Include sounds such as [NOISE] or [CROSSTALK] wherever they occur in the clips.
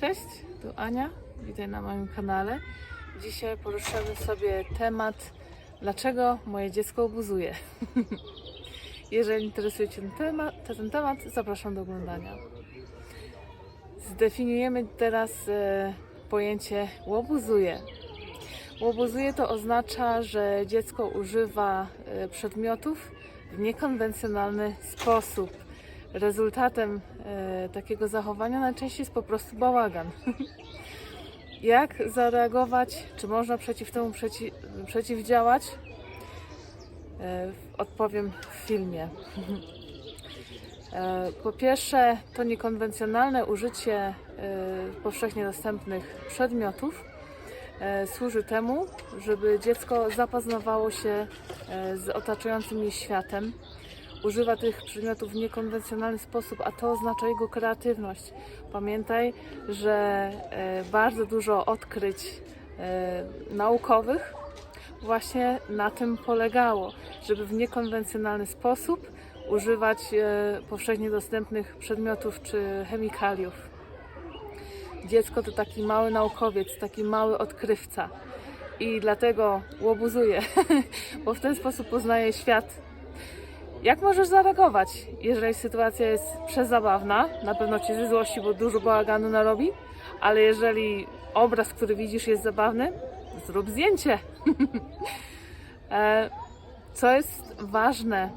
Cześć, tu Ania, witaj na moim kanale. Dzisiaj poruszymy sobie temat, dlaczego moje dziecko obuzuje. [LAUGHS] Jeżeli interesuje Cię ten temat, ten temat, zapraszam do oglądania. Zdefiniujemy teraz e, pojęcie łobuzuje. Łobuzuje to oznacza, że dziecko używa e, przedmiotów w niekonwencjonalny sposób. Rezultatem e, takiego zachowania najczęściej jest po prostu bałagan. [LAUGHS] Jak zareagować? Czy można przeciw temu przeci przeciwdziałać? E, odpowiem w filmie. E, Po pierwsze, to niekonwencjonalne użycie e, powszechnie dostępnych przedmiotów e, służy temu, żeby dziecko zapoznawało się z otaczającym je światem. Używa tych przedmiotów w niekonwencjonalny sposób, a to oznacza jego kreatywność. Pamiętaj, że e, bardzo dużo odkryć e, naukowych właśnie na tym polegało, żeby w niekonwencjonalny sposób używać e, powszechnie dostępnych przedmiotów czy chemikaliów. Dziecko to taki mały naukowiec, taki mały odkrywca i dlatego łobuzuje, [LAUGHS] bo w ten sposób poznaje świat. Jak możesz zareagować, jeżeli sytuacja jest przezabawna? Na pewno cię ze złości, bo dużo bałaganu narobi, ale jeżeli obraz, który widzisz jest zabawny, zrób zdjęcie. [LAUGHS] E, Co jest ważne,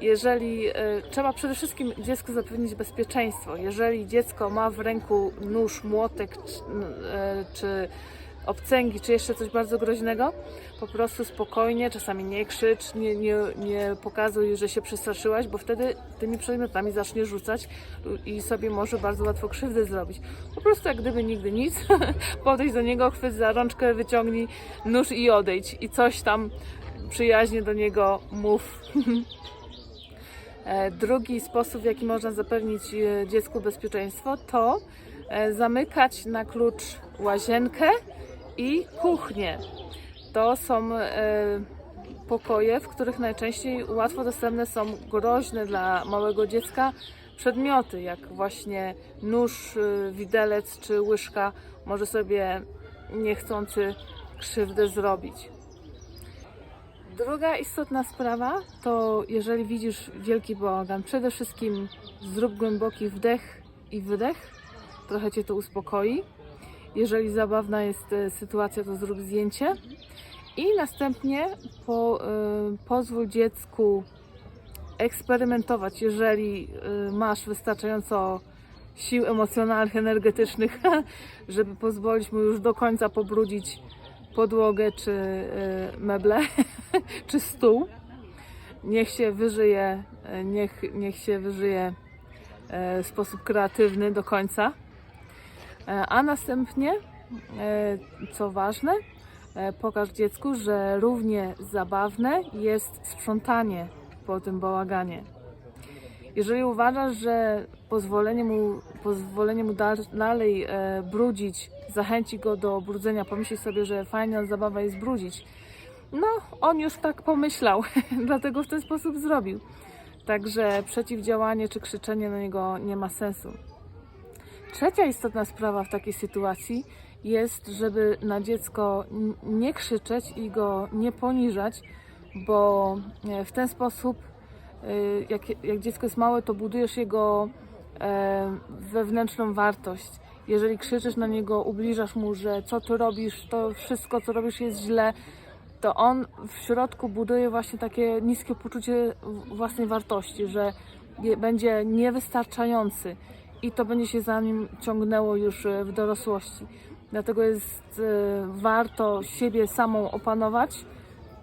jeżeli e, trzeba przede wszystkim dziecku zapewnić bezpieczeństwo. Jeżeli dziecko ma w ręku nóż, młotek czy, e, czy obcęgi, czy jeszcze coś bardzo groźnego, po prostu spokojnie, czasami nie krzycz, nie, nie, nie pokazuj, że się przestraszyłaś, bo wtedy tymi przedmiotami zacznie rzucać i sobie może bardzo łatwo krzywdę zrobić. Po prostu jak gdyby nigdy nic, [LAUGHS] podejdź do niego, chwyć za rączkę, wyciągnij nóż i odejdź i coś tam przyjaźnie do niego mów. [LAUGHS] E, Drugi sposób, w jaki można zapewnić e, dziecku bezpieczeństwo, to e, zamykać na klucz łazienkę i kuchnię. To są e, pokoje, w których najczęściej łatwo dostępne są groźne dla małego dziecka przedmioty, jak właśnie nóż, e, widelec czy łyżka może sobie niechcący krzywdę zrobić. Druga istotna sprawa to jeżeli widzisz wielki bałagan, przede wszystkim zrób głęboki wdech i wydech, trochę Cię to uspokoi. Jeżeli zabawna jest e, sytuacja, to zrób zdjęcie i następnie po, y, pozwól dziecku eksperymentować, jeżeli y, masz wystarczająco sił emocjonalnych, energetycznych, [LAUGHS] żeby pozwolić mu już do końca pobrudzić podłogę czy y, meble, [LAUGHS] czy stół. Niech się wyżyje, niech, niech się wyżyje w sposób kreatywny do końca. E, A następnie, e, co ważne, e, pokaż dziecku, że równie zabawne jest sprzątanie po tym bałaganie. Jeżeli uważasz, że pozwolenie mu, pozwolenie mu dal- dalej brudzić zachęci go do brudzenia, pomyśli sobie, że fajna zabawa jest brudzić, no on już tak pomyślał, [LAUGHS] dlatego w ten sposób zrobił. Także przeciwdziałanie czy krzyczenie na niego nie ma sensu. Trzecia istotna sprawa w takiej sytuacji jest, żeby na dziecko nie krzyczeć i go nie poniżać, bo e, w ten sposób, e, jak, jak dziecko jest małe, to budujesz jego e, wewnętrzną wartość. Jeżeli krzyczysz na niego, ubliżasz mu, że co ty robisz, to wszystko co robisz jest źle, to on w środku buduje właśnie takie niskie poczucie własnej wartości, że będzie niewystarczający i to będzie się za nim ciągnęło już e, w dorosłości. Dlatego jest e, warto siebie samą opanować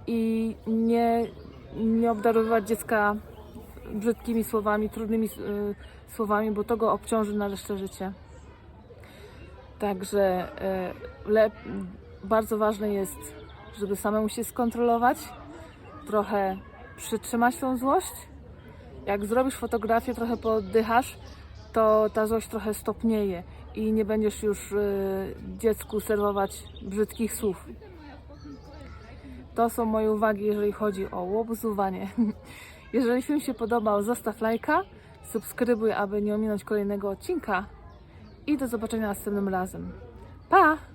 i nie, nie obdarowywać dziecka brzydkimi słowami, trudnymi e, słowami, bo to go obciąży na resztę życia. Także bardzo ważne jest, żeby samemu się skontrolować, trochę przytrzymać tą złość. Jak zrobisz fotografię, trochę pooddychasz, to ta złość trochę stopnieje i nie będziesz już y, dziecku serwować brzydkich słów. To są moje uwagi, jeżeli chodzi o łobuzowanie. [LAUGHS] Jeżeli film się podobał, zostaw lajka, subskrybuj, aby nie ominąć kolejnego odcinka i do zobaczenia następnym razem. Pa!